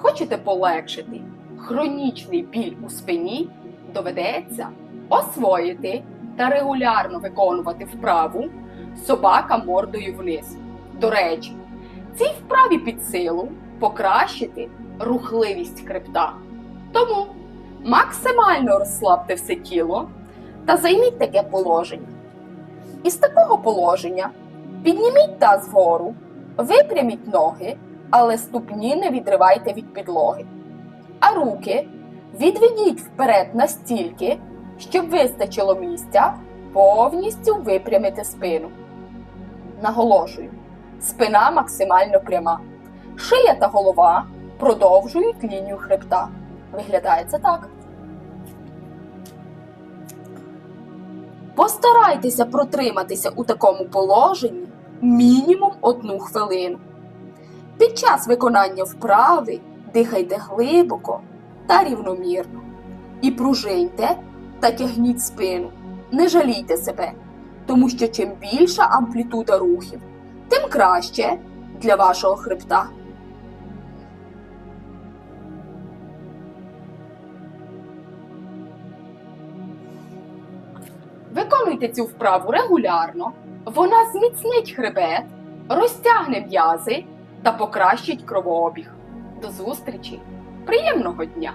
Хочете полегшити хронічний біль у спині, доведеться освоїти та регулярно виконувати вправу собака мордою вниз. До речі, цій вправі під силу покращити рухливість хребта. Тому максимально розслабте все тіло та займіть таке положення. Із такого положення підніміть таз вгору, випряміть ноги, але ступні не відривайте від підлоги. А руки відведіть вперед настільки, щоб вистачило місця повністю випрямити спину. Наголошую, спина максимально пряма. Шия та голова продовжують лінію хребта. Виглядає це так. Постарайтеся протриматися у такому положенні мінімум одну хвилину. Під час виконання вправи дихайте глибоко та рівномірно. І пружиньте та тягніть спину. Не жалійте себе, тому що чим більша амплітуда рухів, тим краще для вашого хребта. Виконуйте цю вправу регулярно, вона зміцнить хребет, розтягне м'язи та покращить кровообіг. До зустрічі! Приємного дня!